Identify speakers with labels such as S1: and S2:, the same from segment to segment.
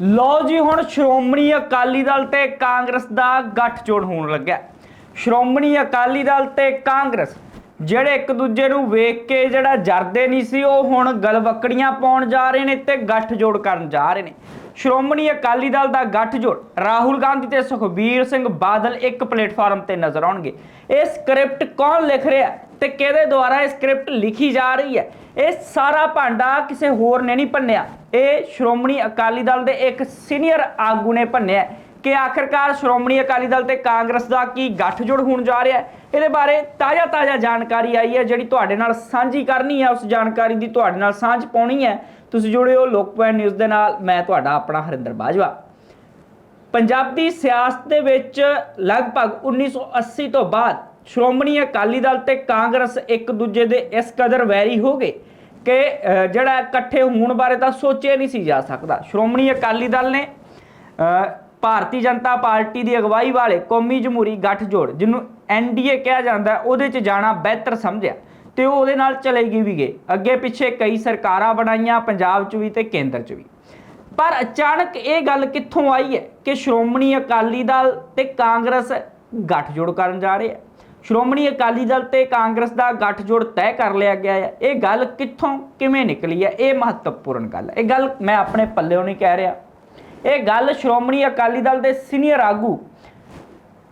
S1: ਲੋ ਜੀ, ਹੁਣ ਸ਼੍ਰੋਮਣੀ ਅਕਾਲੀ ਦਲ ਤੇ ਕਾਂਗਰਸ ਦਾ ਗੱਠਜੋੜ ਹੋਣ ਲੱਗਿਆ। ਸ਼੍ਰੋਮਣੀ ਅਕਾਲੀ ਦਲ ਤੇ ਕਾਂਗਰਸ, ਜਿਹੜੇ ਇੱਕ ਦੂਜੇ ਨੂੰ ਵੇਖ ਕੇ ਜਿਹੜਾ ਜਰਦੇ ਨਹੀਂ ਸੀ, ਉਹ ਹੁਣ ਗਲਵਕੜੀਆਂ ਪਾਉਣ ਜਾ ਰਹੇ ਨੇ ਤੇ ਗੱਠਜੋੜ ਕਰਨ ਜਾ ਰਹੇ ਨੇ। ਸ਼੍ਰੋਮਣੀ ਅਕਾਲੀ ਦਲ ਦਾ ਗੱਠਜੋੜ, ਰਾਹੁਲ ਗਾਂਧੀ ਤੇ ਸੁਖਬੀਰ ਸਿੰਘ ਬਾਦਲ ਇੱਕ ਪਲੇਟਫਾਰਮ ਤੇ ਨਜ਼ਰ ਆਉਣਗੇ। ਇਹ ਸਕ੍ਰਿਪਟ ਕੌਣ ਲਿਖ ਰਿਹਾ? ਤੇ ਕਿਹਦੇ ਦੁਆਰਾ ਇਹ ਸਕ੍ਰਿਪਟ ਲਿਖੀ ਜਾ ਰਹੀ ਹੈ? ਇਹ ਸਾਰਾ ਭਾਂਡਾ ਕਿਸੇ ਹੋਰ ਨੇ ਨਹੀਂ ਭੰਨਿਆ। ਇਹ ਸ਼੍ਰੋਮਣੀ ਅਕਾਲੀ ਦਲ ਦੇ ਇੱਕ ਸੀਨੀਅਰ ਆਗੂ ਨੇ ਭੰਨਿਆ ਕਿ ਆਖਰਕਾਰ ਸ਼੍ਰੋਮਣੀ ਅਕਾਲੀ ਦਲ ਤੇ ਕਾਂਗਰਸ ਦਾ ਕੀ ਗੱਠਜੋੜ ਹੋਣ ਜਾ ਰਿਹਾ ਹੈ? ਇਹਦੇ ਬਾਰੇ ਤਾਜ਼ਾ ਤਾਜ਼ਾ ਜਾਣਕਾਰੀ ਆਈ ਹੈ, ਜਿਹੜੀ ਤੁਹਾਡੇ ਨਾਲ ਸਾਂਝੀ ਕਰਨੀ ਹੈ। ਉਸ ਜਾਣਕਾਰੀ ਦੀ ਤੁਹਾਡੇ ਨਾਲ ਸਾਂਝ ਪਾਉਣੀ ਹੈ। ਤੁਸੀਂ ਜੁੜਿਓ ਲੋਕਪਾਲ ਨਿਊਜ਼ ਦੇ ਨਾਲ। ਮੈਂ ਤੁਹਾਡਾ ਆਪਣਾ ਹਰਿੰਦਰ ਬਾਜਵਾ। ਪੰਜਾਬੀ ਸਿਆਸਤ ਦੇ ਵਿੱਚ ਲਗਭਗ 1980 ਤੋਂ ਬਾਅਦ ਸ਼੍ਰੋਮਣੀ ਅਕਾਲੀ ਦਲ ਤੇ ਕਾਂਗਰਸ ਇੱਕ ਦੂਜੇ ਦੇ ਇਸ ਕਦਰ ਵੈਰੀ ਹੋ ਗਏ ਕਿ ਜਿਹੜਾ ਇਕੱਠੇ ਹੋਣ ਬਾਰੇ ਤਾਂ ਸੋਚਿਆ ਨਹੀਂ ਸੀ ਜਾ ਸਕਦਾ। ਸ਼੍ਰੋਮਣੀ ਅਕਾਲੀ ਦਲ ਨੇ ਭਾਰਤੀ ਜਨਤਾ ਪਾਰਟੀ ਦੀ ਅਗਵਾਈ ਵਾਲੇ ਕੌਮੀ ਜਮਹੂਰੀ ਗੱਠਜੋੜ, ਜਿਹਨੂੰ ਐਨਡੀਏ ਕਿਹਾ ਜਾਂਦਾ, ਉਹਦੇ 'ਚ ਜਾਣਾ ਬਿਹਤਰ ਸਮਝਿਆ ਤੇ ਉਹ ਉਹਦੇ ਨਾਲ ਚਲੇ ਗਈ ਵੀ ਗਏ। ਅੱਗੇ ਪਿੱਛੇ ਕਈ ਸਰਕਾਰਾਂ ਬਣਾਈਆਂ, ਪੰਜਾਬ 'ਚ ਵੀ ਤੇ ਕੇਂਦਰ 'ਚ ਵੀ। ਪਰ ਅਚਾਨਕ ਇਹ ਗੱਲ ਕਿੱਥੋਂ ਆਈ ਹੈ ਕਿ ਸ਼੍ਰੋਮਣੀ ਅਕਾਲੀ ਦਲ ਤੇ ਕਾਂਗਰਸ ਗੱਠਜੋੜ ਕਰਨ ਜਾ ਰਹੇ ਹੈ ਸ਼੍ਰੋਮਣੀ ਅਕਾਲੀ ਦਲ ਤੇ ਕਾਂਗਰਸ ਦਾ ਗੱਠਜੋੜ ਤੈਅ ਕਰ ਲਿਆ ਗਿਆ ਹੈ। ਇਹ ਗੱਲ ਕਿੱਥੋਂ, ਕਿਵੇਂ ਨਿਕਲੀ ਹੈ? ਇਹ ਮਹੱਤਵਪੂਰਨ ਗੱਲ ਹੈ। ਇਹ ਗੱਲ ਮੈਂ ਆਪਣੇ ਪੱਲਿਓਂ ਨਹੀਂ ਕਹਿ ਰਿਹਾ। ਇਹ ਗੱਲ ਸ਼੍ਰੋਮਣੀ ਅਕਾਲੀ ਦਲ ਦੇ ਸੀਨੀਅਰ ਆਗੂ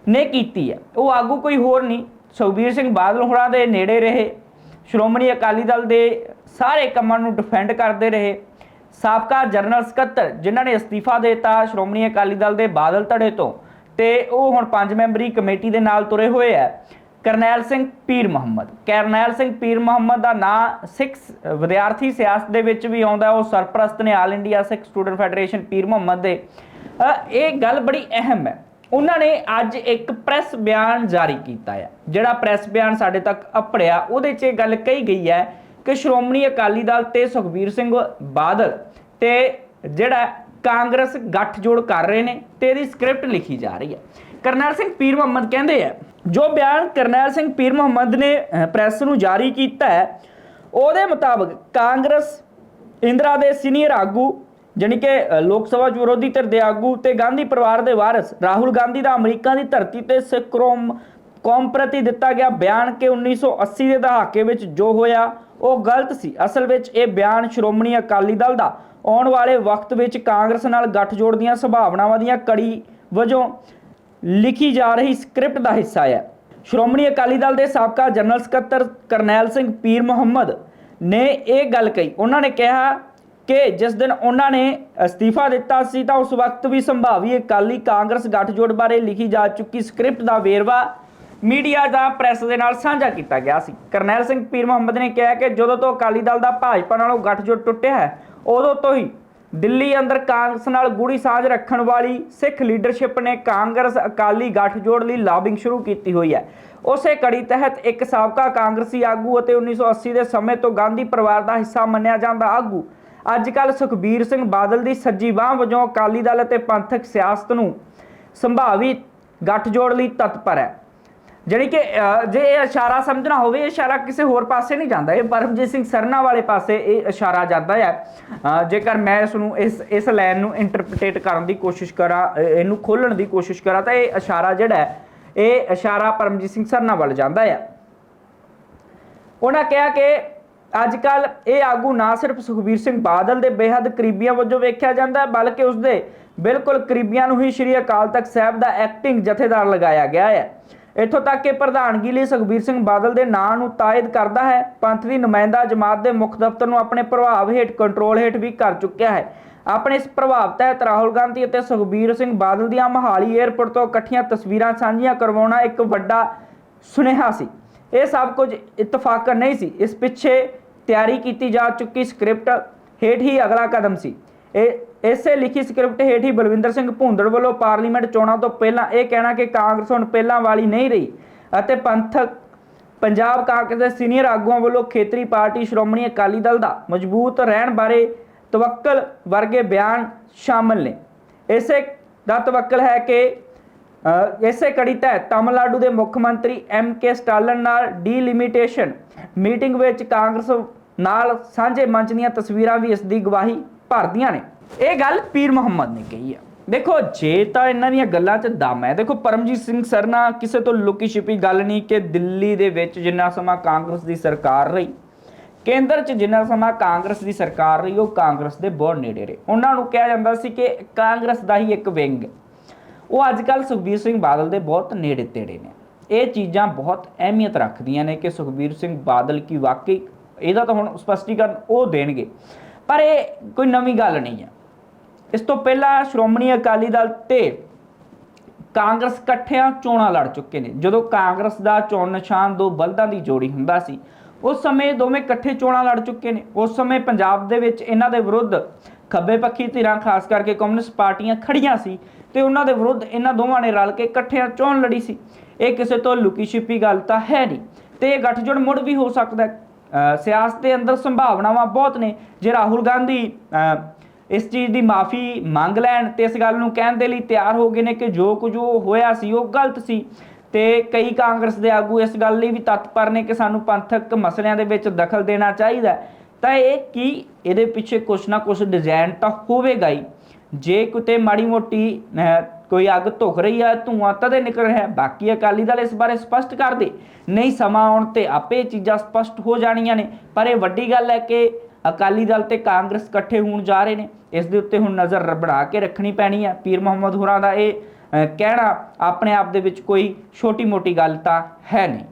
S1: ਨੇ ਕੀਤੀ ਹੈ। ਉਹ ਆਗੂ ਕੋਈ ਹੋਰ ਨਹੀਂ। ਸੁਖਬੀਰ ਸਿੰਘ ਬਾਦਲ ਹੋਰਾਂ ਦੇ ਨੇੜੇ ਰਹੇ। ਸ਼੍ਰੋਮਣੀ ਅਕਾਲੀ ਦਲ ਦੇ ਸਾਰੇ ਕੰਮਾਂ ਨੂੰ ਡਿਫੈਂਡ ਕਰਦੇ ਰਹੇ। ਸਾਬਕਾ ਜਨਰਲ ਸਕੱਤਰ, ਜਿਨ੍ਹਾਂ ਨੇ ਅਸਤੀਫਾ ਦੇ ਦਿੱਤਾ ਸ਼੍ਰੋਮਣੀ ਅਕਾਲੀ ਦਲ ਦੇ ਬਾਦਲ ਧੜੇ ਤੋਂ, ਤੇ ਉਹ ਹੁਣ ਪੰਜ ਮੈਂਬਰੀ ਕਮੇਟੀ ਦੇ ਨਾਲ ਤੁਰੇ ਹੋਏ ਆ ਕਰਨੈਲ ਸਿੰਘ ਪੀਰ ਮੁਹੰਮਦ। ਕਰਨੈਲ ਸਿੰਘ ਪੀਰ ਮੁਹੰਮਦ ਦਾ ਨਾਂ ਸਿੱਖ ਵਿਦਿਆਰਥੀ ਸਿਆਸਤ ਦੇ ਵਿੱਚ ਵੀ ਆਉਂਦਾ, ਉਹ ਸਰਪ੍ਰਸਤ ਨੇ all India Sikh student federation Peer Mohammad ਦੇ। ਇਹ ਗੱਲ ਬੜੀ ਅਹਿਮ ਹੈ। ਉਹਨਾਂ ਨੇ ਅੱਜ ਇੱਕ ਪ੍ਰੈਸ ਬਿਆਨ ਜਾਰੀ ਕੀਤਾ ਹੈ ਜਿਹੜਾ ਪ੍ਰੈਸ ਬਿਆਨ ਸਾਡੇ ਤੱਕ ਅਪੜਿਆ, ਉਹਦੇ 'ਚ ਇਹ ਗੱਲ ਕਹੀ ਗਈ ਹੈ ਕਿ ਸ਼੍ਰੋਮਣੀ ਅਕਾਲੀ ਦਲ ਤੇ ਸੁਖਬੀਰ ਸਿੰਘ ਬਾਦਲ ਤੇ ਜਿਹੜਾ ਕਾਂਗਰਸ ਗੱਠਜੋੜ ਕਰ ਰਹੇ ਨੇ ਤੇ ਇਹਦੀ ਸਕ੍ਰਿਪਟ ਲਿਖੀ ਜਾ ਰਹੀ ਹੈ। ਕਰਨੈਲ ਸਿੰਘ ਪੀਰ ਮੁਹੰਮਦ ਕਹਿੰਦੇ ਆ ਜੋ ਬਿਆਨ ਕਰਨੈਲ ਸਿੰਘ ਪੀਰ ਮੁਹੰਮਦ ਨੇ ਪ੍ਰੈਸ ਨੂੰ ਜਾਰੀ ਕੀਤਾ ਹੈ, ਉਹਦੇ ਮੁਤਾਬਕ ਕਾਂਗਰਸ, ਇੰਦਰਾ ਦੇ ਸੀਨੀਅਰ ਆਗੂ, ਜਾਣੀ ਕਿ ਲੋਕ ਸਭਾ ਵਿਰੋਧੀ ਧਿਰ ਦੇ ਆਗੂ ਤੇ ਗਾਂਧੀ ਪਰਿਵਾਰ ਦੇ ਵਾਰਸ ਰਾਹੁਲ ਗਾਂਧੀ ਦਾ ਅਮਰੀਕਾ ਦੀ ਧਰਤੀ ਤੇ ਸਿੱਖ ਕੌਮ ਪ੍ਰਤੀ ਦਿੱਤਾ ਗਿਆ ਬਿਆਨ ਕਿ 1980 ਦੇ ਦਹਾਕੇ ਵਿੱਚ ਜੋ ਹੋਇਆ, ਉਹ ਗਲਤ ਸੀ। ਅਸਲ ਵਿੱਚ ਇਹ ਬਿਆਨ ਸ਼੍ਰੋਮਣੀ ਅਕਾਲੀ ਦਲ ਦਾ ਆਉਣ ਵਾਲੇ ਵਕਤ ਵਿੱਚ ਕਾਂਗਰਸ ਨਾਲ ਗੱਠਜੋੜ ਦੀਆਂ ਸੰਭਾਵਨਾਵਾਂ ਦੀਆਂ ਕੜੀ ਵਜੋਂ ਲਿਖੀ ਜਾ ਰਹੀ ਸਕ੍ਰਿਪਟ ਦਾ ਹਿੱਸਾ ਹੈ। ਸ਼੍ਰੋਮਣੀ ਅਕਾਲੀ ਦਲ ਦੇ ਸਾਬਕਾ ਜਨਰਲ ਸਕੱਤਰ ਕਰਨੈਲ ਸਿੰਘ ਪੀਰ ਮੁਹੰਮਦ ਨੇ ਇਹ ਗੱਲ ਕਹੀ। ਉਹਨਾਂ ਨੇ ਕਿਹਾ ਕਿ ਜਿਸ ਦਿਨ ਉਹਨਾਂ ਨੇ ਅਸਤੀਫਾ ਦਿੱਤਾ ਸੀ ਤਾਂ ਉਸ ਵਕਤ ਵੀ ਸੰਭਾਵੀ ਅਕਾਲੀ ਕਾਂਗਰਸ ਗੱਠਜੋੜ ਬਾਰੇ ਲਿਖੀ ਜਾ ਚੁੱਕੀ ਸਕ੍ਰਿਪਟ ਦਾ ਵੇਰਵਾ ਮੀਡੀਆ ਦਾ ਪ੍ਰੈਸ ਦੇ ਨਾਲ ਸਾਂਝਾ ਕੀਤਾ ਗਿਆ ਸੀ। ਕਰਨੈਲ ਸਿੰਘ ਪੀਰ ਮੁਹੰਮਦ ਨੇ ਕਿਹਾ ਕਿ ਜਦੋਂ ਤੋਂ ਅਕਾਲੀ ਦਲ ਦਾ ਭਾਜਪਾ ਨਾਲੋਂ ਗੱਠਜੋੜ ਟੁੱਟਿਆ ਹੈ, ਉਦੋਂ ਤੋਂ ਹੀ ਦਿੱਲੀ ਅੰਦਰ ਕਾਂਗਰਸ ਨਾਲ ਗੂੜੀ ਸਾਂਝ ਰੱਖਣ ਵਾਲੀ ਸਿੱਖ ਲੀਡਰਸ਼ਿਪ ਨੇ ਕਾਂਗਰਸ ਅਕਾਲੀ ਗੱਠਜੋੜ ਲਈ ਲਾਬਿੰਗ ਸ਼ੁਰੂ ਕੀਤੀ ਹੋਈ ਹੈ। ਉਸੇ ਕੜੀ ਤਹਿਤ ਇੱਕ ਸਾਬਕਾ ਕਾਂਗਰਸੀ ਆਗੂ ਅਤੇ 1980 ਦੇ ਸਮੇਂ ਤੋਂ ਗਾਂਧੀ ਪਰਿਵਾਰ ਦਾ ਹਿੱਸਾ ਮੰਨਿਆ ਜਾਂਦਾ ਆਗੂ। ਅੱਜ ਕੱਲ ਸੁਖਬੀਰ ਸਿੰਘ ਬਾਦਲ ਦੀ ਸੱਜੀ ਬਾਹ ਵਜੋਂ ਅਕਾਲੀ ਦਲ ਅਤੇ ਪੰਥਕ ਸਿਆਸਤ ਨੂੰ ਸੰਭਾਵੀ ਗੱਠਜੋੜ ਲਈ ਤਤਪਰ ਹੈ। ਜਿਹੜੀ ਕਿ ਜੇ ਇਹ ਇਸ਼ਾਰਾ ਸਮਝਣਾ ਹੋਵੇ, ਇਹ ਇਸ਼ਾਰਾ ਕਿਸੇ ਹੋਰ ਪਾਸੇ ਨਹੀਂ ਜਾਂਦਾ। ਇਹ ਪਰਮਜੀਤ ਸਿੰਘ ਸਰਨਾ ਵਾਲੇ ਪਾਸੇ ਇਹ ਇਸ਼ਾਰਾ ਜਾਂਦਾ ਹੈ। ਜੇਕਰ ਮੈਂ ਇਸ ਨੂੰ, ਇਸ ਇਸ ਲਾਈਨ ਨੂੰ ਇੰਟਰਪ੍ਰੀਟੇਟ ਕਰਨ ਦੀ ਕੋਸ਼ਿਸ਼ ਕਰਾਂ ਇਹਨੂੰ ਖੋਲਣ ਦੀ ਕੋਸ਼ਿਸ਼ ਕਰਾਂ, ਤਾਂ ਇਹ ਇਸ਼ਾਰਾ ਜਿਹੜਾ ਹੈ, ਇਹ ਇਸ਼ਾਰਾ ਪਰਮਜੀਤ ਸਿੰਘ ਸਰਨਾ ਵੱਲ ਜਾਂਦਾ ਹੈ। ਉਹਨਾਂ ਕਿਹਾ ਕਿ ਅੱਜ ਕੱਲ ਇਹ ਆਗੂ ਨਾ ਸਿਰਫ ਸੁਖਬੀਰ ਸਿੰਘ ਬਾਦਲ ਦੇ ਬੇਹੱਦ ਕਰੀਬੀਆਂ ਵਜੋਂ ਵੇਖਿਆ ਜਾਂਦਾ ਹੈ ਬਲਕਿ ਉਸਦੇ ਬਿਲਕੁਲ ਕਰੀਬੀਆਂ ਨੂੰ ਹੀ ਸ੍ਰੀ ਅਕਾਲ ਤਖਤ ਸਾਹਿਬ ਦਾ ਐਕਟਿੰਗ ਜਥੇਦਾਰ ਲਗਾਇਆ ਗਿਆ ਹੈ। ਇੱਥੋਂ ਤੱਕ ਕਿ ਪ੍ਰਧਾਨਗੀ ਲਈ ਸੁਖਬੀਰ ਸਿੰਘ ਬਾਦਲ ਦੇ ਨਾਂ ਨੂੰ ਤਾਇਦ ਕਰਦਾ ਹੈ। ਪੰਥ ਦੀ ਨੁਮਾਇੰਦਾ ਜਮਾਤ ਦੇ ਮੁੱਖ ਦਫ਼ਤਰ ਨੂੰ ਆਪਣੇ ਪ੍ਰਭਾਵ ਹੇਠ ਕੰਟਰੋਲ ਹੇਠ ਵੀ ਕਰ ਚੁੱਕਿਆ ਹੈ। ਆਪਣੇ ਇਸ ਪ੍ਰਭਾਵ ਤਹਿਤ ਰਾਹੁਲ ਗਾਂਧੀ ਅਤੇ ਸੁਖਬੀਰ ਸਿੰਘ ਬਾਦਲ ਦੀਆਂ ਮਹਾਲੀ 에ਅਰਪੋਰਟ ਤੋਂ ਇਕੱਠੀਆਂ ਤਸਵੀਰਾਂ ਸਾਂਝੀਆਂ ਕਰਵਾਉਣਾ ਇੱਕ ਵੱਡਾ ਸੁਨੇਹਾ ਸੀ। ਇਹ ਸਭ ਕੁਝ ਇਤਫਾਕ ਨਹੀਂ ਸੀ। ਇਸ ਪਿੱਛੇ ਤਿਆਰੀ ਕੀਤੀ ਜਾ ਚੁੱਕੀ ਸਕ੍ਰਿਪਟ ਹੇਠ ਹੀ ਅਗਲਾ ਕਦਮ ਸੀ। ਇਹ ਇਸੇ ਲਿਖੀ ਸਕ੍ਰਿਪਟ ਹੇਠ ਹੀ ਬਲਵਿੰਦਰ ਸਿੰਘ ਭੁੰਦੜ ਵੱਲੋਂ ਪਾਰਲੀਮੈਂਟ ਚੋਣਾਂ ਤੋਂ ਪਹਿਲਾਂ ਇਹ ਕਹਿਣਾ ਕਿ ਕਾਂਗਰਸ ਹੁਣ ਪਹਿਲਾਂ ਵਾਲੀ ਨਹੀਂ ਰਹੀ ਅਤੇ ਪੰਥਕ ਪੰਜਾਬ ਕਾਂਗਰਸ ਦੇ ਸੀਨੀਅਰ ਆਗੂਆਂ ਵੱਲੋਂ ਖੇਤਰੀ ਪਾਰਟੀ ਸ਼੍ਰੋਮਣੀ ਅਕਾਲੀ ਦਲ ਦਾ ਮਜ਼ਬੂਤ ਰਹਿਣ ਬਾਰੇ ਤਵੱਕਲ ਵਰਗੇ ਬਿਆਨ ਸ਼ਾਮਲ ਨੇ। ਇਸੇ ਦਾ ਤਵੱਕਲ ਹੈ ਕਿ ਇਸੇ ਕੜੀ ਤਹਿਤ ਤਮਿਲਨਾਡੂ ਦੇ ਮੁੱਖ ਮੰਤਰੀ ਐਮ ਕੇ ਸਟਾਲਨ ਨਾਲ ਡੀਲਿਮਿਟੇਸ਼ਨ ਮੀਟਿੰਗ ਵਿੱਚ ਕਾਂਗਰਸ ਨਾਲ ਸਾਂਝੇ ਮੰਚ ਦੀਆਂ ਤਸਵੀਰਾਂ ਵੀ ਇਸ ਦੀ ਗਵਾਹੀ ਭਰਦੀਆਂ ਨੇ। ਇਹ ਗੱਲ ਪੀਰ ਮੁਹੰਮਦ ਨੇ ਕਹੀ ਆ। ਦੇਖੋ, ਜੇ ਤਾਂ ਇਹਨਾਂ ਦੀਆਂ ਗੱਲਾਂ 'ਚ ਦਮ ਹੈ। ਦੇਖੋ, ਪਰਮਜੀਤ ਸਿੰਘ ਸਰਨਾ ਕਿਸੇ ਤੋਂ ਲੁਕੀ ਛਿਪੀ ਗੱਲ ਨਹੀਂ ਕਿ ਦਿੱਲੀ ਦੇ ਵਿੱਚ ਜਿੰਨਾ ਸਮਾਂ ਕਾਂਗਰਸ ਦੀ ਸਰਕਾਰ ਰਹੀ, ਕੇਂਦਰ 'ਚ ਜਿੰਨਾ ਸਮਾਂ ਕਾਂਗਰਸ ਦੀ ਸਰਕਾਰ ਰਹੀ, ਉਹ ਕਾਂਗਰਸ ਦੇ ਬਹੁਤ ਨੇੜੇ ਰਹੇ। ਉਹਨਾਂ ਨੂੰ ਕਿਹਾ ਜਾਂਦਾ ਸੀ ਕਿ ਕਾਂਗਰਸ ਦਾ ਹੀ ਇੱਕ ਵਿੰਗ ਉਹ ਅੱਜ ਕੱਲ ਸੁਖਬੀਰ ਸਿੰਘ ਬਾਦਲ ਦੇ ਬਹੁਤ ਨੇੜੇ ਤੇੜੇ ਨੇ। ਇਹ ਚੀਜ਼ਾਂ ਬਹੁਤ ਅਹਿਮੀਅਤ ਰੱਖਦੀਆਂ ਨੇ ਕਿ ਸੁਖਬੀਰ ਸਿੰਘ ਬਾਦਲ ਕੀ ਵਾਕਈ ਇਹਦਾ ਤਾਂ ਹੁਣ ਸਪਸ਼ਟੀਕਰਨ ਉਹ ਦੇਣਗੇ। ਪਰ ਇਹ ਕੋਈ ਨਵੀਂ ਗੱਲ ਨਹੀਂ ਹੈ। ਇਸ ਤੋਂ ਪਹਿਲਾਂ ਸ਼੍ਰੋਮਣੀ ਅਕਾਲੀ ਦਲ ਤੇ ਕਾਂਗਰਸ ਇਕੱਠਿਆਂ ਚੋਣਾਂ ਲੜ ਚੁੱਕੇ ਨੇ। ਜਦੋਂ ਕਾਂਗਰਸ ਦਾ ਚੋਣ ਨਿਸ਼ਾਨ ਦੋ ਬਲਦਾਂ ਦੀ ਜੋੜੀ ਹੁੰਦਾ ਸੀ ਉਸ ਸਮੇਂ ਦੋਵੇਂ ਇਕੱਠੇ ਚੋਣਾਂ ਲੜ ਚੁੱਕੇ ਨੇ। ਉਸ ਸਮੇਂ ਪੰਜਾਬ ਦੇ ਵਿੱਚ ਇਹਨਾਂ ਦੇ ਵਿਰੁੱਧ ਖੱਬੇ ਪੱਖੀ ਧਿਰਾਂ ਖਾਸ ਕਰਕੇ ਕਮਿਊਨਿਸਟ ਪਾਰਟੀਆਂ ਖੜੀਆਂ ਸੀ ਤੇ ਉਹਨਾਂ ਦੇ ਵਿਰੁੱਧ ਇਹਨਾਂ ਦੋਵਾਂ ਨੇ ਰਲ ਕੇ ਇਕੱਠਿਆਂ ਚੋਣ ਲੜੀ ਸੀ। ਇਹ ਕਿਸੇ ਤੋਂ ਲੁਕੀ ਛਿਪੀ ਗੱਲ ਤਾਂ ਹੈ ਨਹੀਂ ਤੇ ਇਹ ਗੱਠਜੋੜ ਮੁੜ ਵੀ ਹੋ ਸਕਦਾ ਹੈ। ਸਿਆਸਤ ਦੇ ਅੰਦਰ ਸੰਭਾਵਨਾਵਾਂ ਬਹੁਤ ਨੇ। ਜੇ ਰਾਹੁਲ ਗਾਂਧੀ ਅ, ਇਸ ਚੀਜ਼ ਦੀ ਮਾਫੀ ਮੰਗ ਲੈਣ ਤੇ ਇਸ ਗੱਲ ਨੂੰ ਕਹਿਣ ਦੇ ਲਈ ਤਿਆਰ ਹੋ ਗਏ ਨੇ ਕਿ ਜੋ ਕੁਝ ਉਹ ਹੋਇਆ ਸੀ ਉਹ ਗਲਤ ਸੀ। ਤੇ ਕਈ ਕਾਂਗਰਸ ਦੇ ਆਗੂ ਇਸ ਗੱਲ ਲਈ ਵੀ ਤਤਪਰ ਨੇ ਕਿ ਸਾਨੂੰ ਪੰਥਕ ਮਸਲਿਆਂ ਦੇ ਵਿੱਚ ਦਖਲ ਦੇਣਾ ਚਾਹੀਦਾ ਤਾਂ ਇਹ ਕੀ? ਇਹਦੇ ਪਿੱਛੇ ਕੁਛ ਨਾ ਕੁਛ ਡਿਜ਼ਾਈਨ ਤਾਂ ਹੋਵੇਗਾ ਹੀ। ਜੇ ਕਿਤੇ ਮਾੜੀ ਮੋਟੀ ਅਹ, ਕੋਈ ਅੱਗ ਧੁਖ ਰਹੀ ਹੈ ਧੂਆਂ ਤਦੇ ਨਿਕਲ ਰਿਹਾ ਹੈ। ਬਾਕੀ ਅਕਾਲੀ ਦਲ ਇਸ ਬਾਰੇ ਸਪਸ਼ਟ ਕਰ ਦੇ। ਨਹੀਂ ਸਮਾਂ ਆਉਣ ਤੇ ਆਪੇ ਇਹ ਚੀਜ਼ਾਂ ਸਪਸ਼ਟ ਹੋ ਜਾਣੀਆਂ ਨੇ। ਪਰ ਇਹ ਵੱਡੀ ਗੱਲ ਹੈ ਕਿ ਅਕਾਲੀ ਦਲ ਤੇ ਕਾਂਗਰਸ ਇਕੱਠੇ ਹੋਣ ਜਾ ਰਹੇ ਨੇ। ਇਸ ਦੇ ਉੱਤੇ ਹੁਣ ਨਜ਼ਰ ਬਣਾ ਕੇ ਰੱਖਣੀ ਪੈਣੀ ਹੈ। ਪੀਰ ਮੁਹੰਮਦ ਹੋਰਾਂ ਦਾ ਇਹ ਕਹਿਣਾ ਆਪਣੇ ਆਪ ਦੇ ਵਿੱਚ ਕੋਈ ਛੋਟੀ ਮੋਟੀ ਗੱਲ ਤਾਂ ਹੈ ਨਹੀਂ।